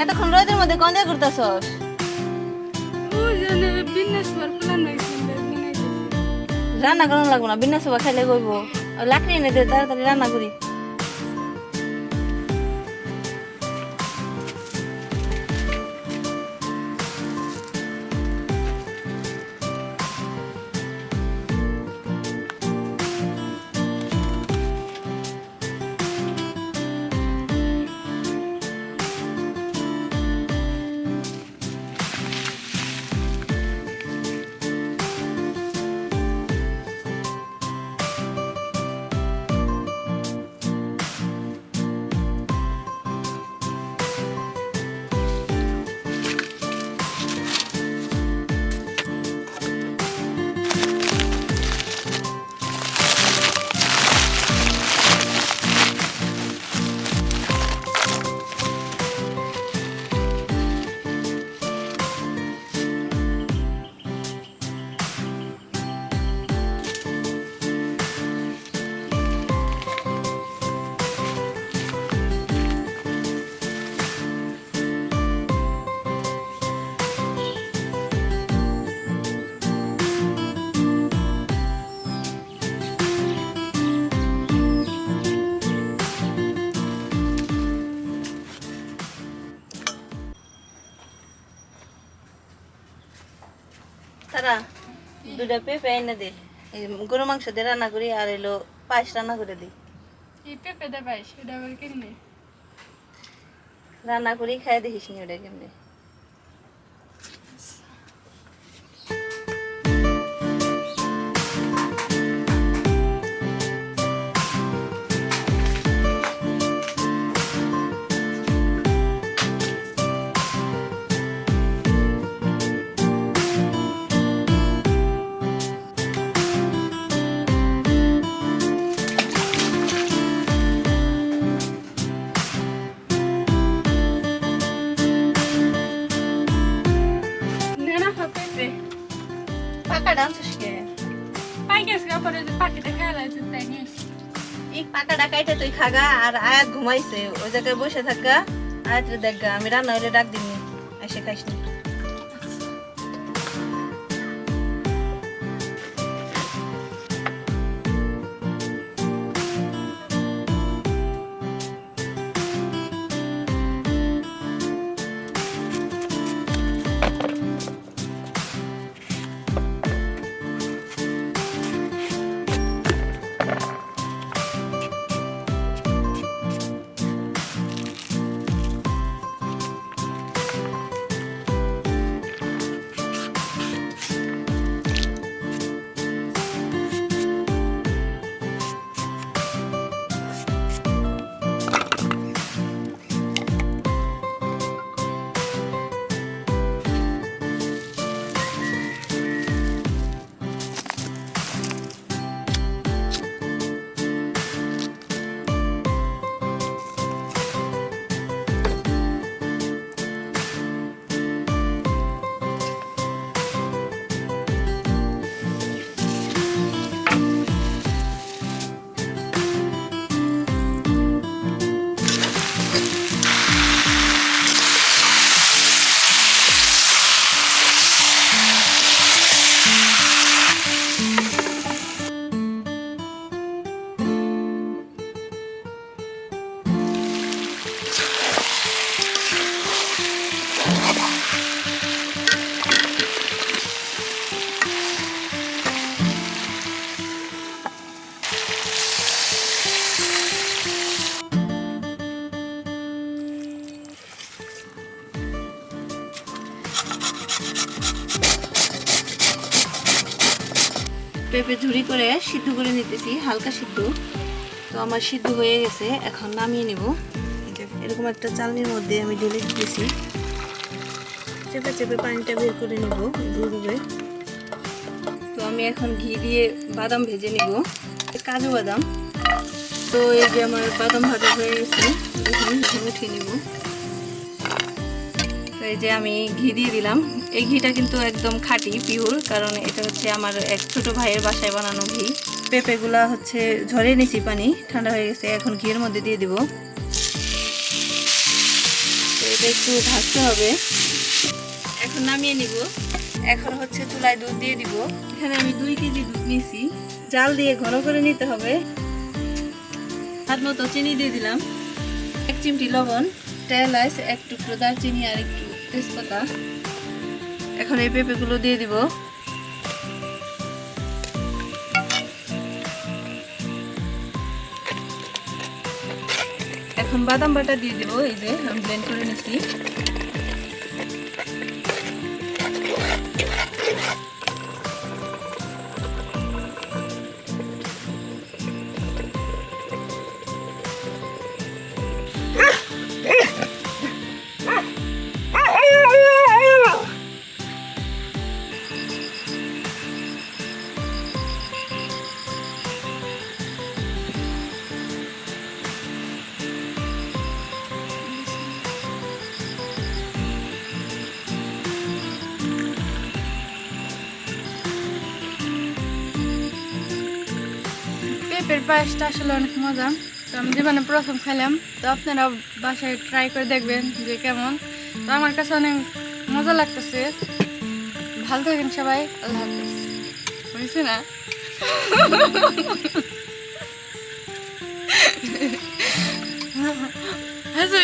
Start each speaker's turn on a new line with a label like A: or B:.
A: মধ্যে
B: রোদের মধ্যে কন্দে বানাইতেছি
A: রান্না করানো লাগবো না বিনা সবা খাইলে কইব। লাকড়ি এনে দে তাড়াতাড়ি রান্না করি। তারা দুটা পেঁপে এনে দে। এই গরু মাংস দিয়ে রান্না করি আর এলো পায়েস রান্না করে দিই।
B: এই পেঁপেটা পাই সেটা আবার কেমনে?
A: রান্না করি খাই দেখিস নি ওটা কেমনি।
B: পাই গেছে পরে তুই
A: খাগা, আর আয়াত ঘুমাইছে, ওই জায়গায় বসে থাকা আয়াত দেখগা আমি রান্না হইলে ডাক দিন এসে খাইস না। পেঁপে ঝুরি করে সিদ্ধ করে নিতেছি, হালকা সিদ্ধ। তো আমার সিদ্ধ হয়ে গেছে, এখন নামিয়ে নেব। এরকম একটা চালনির মধ্যে আমি ঢেলে দিতেছি। চেপে চেপে পানিটা বের করে নেব এইভাবে তো আমি এখন ঘি দিয়ে বাদাম ভেজে নেব। কাজু বাদাম। তো এই যে আমার বাদাম ভাজা হয়ে গেছে, এখন উঠিয়ে নেব। এই যে আমি ঘি দিয়ে দিলাম, এই ঘিটা কিন্তু একদম খাঁটি পিওর কারণ এটা হচ্ছে আমার এক ছোট ভাইয়ের বাসায় বানানো ঘি। পেঁপেগুলা হচ্ছে ঝরে নিছি পানি, ঠান্ডা হয়ে গেছে, এখন ঘিয়ের মধ্যে দিয়ে দিব। এটা একটু ভাজতে হবে। এখন নামিয়ে নিব। এখন হচ্ছে চুলায় দুধ দিয়ে দিব। এখানে আমি দুই কেজি দুধ নিয়েছি জাল দিয়ে ঘন করে নিতে হবে। হাত মতো চিনি দিয়ে দিলাম। এক চিমটি লবণ তেলাইচ এক টুকরো দারচিনি আর একটু তেজপাতা। এখন এই পেঁপেগুলো দিয়ে দিব। এখন বাদাম বাটা দিয়ে দিব, এই যে, আমি ব্লেন্ড করে নিচ্ছি।
B: পেঁপের পায়েসটা আসলে অনেক মজা তো আমি জীবনে প্রথম খেলাম তো আপনারা বাসায় ট্রাই করে দেখবেন যে কেমন তো আমার কাছে অনেক মজা লাগতেছে ভালো থাকেন সবাই আল্লাহ হাফিজ বুঝছি না হাসি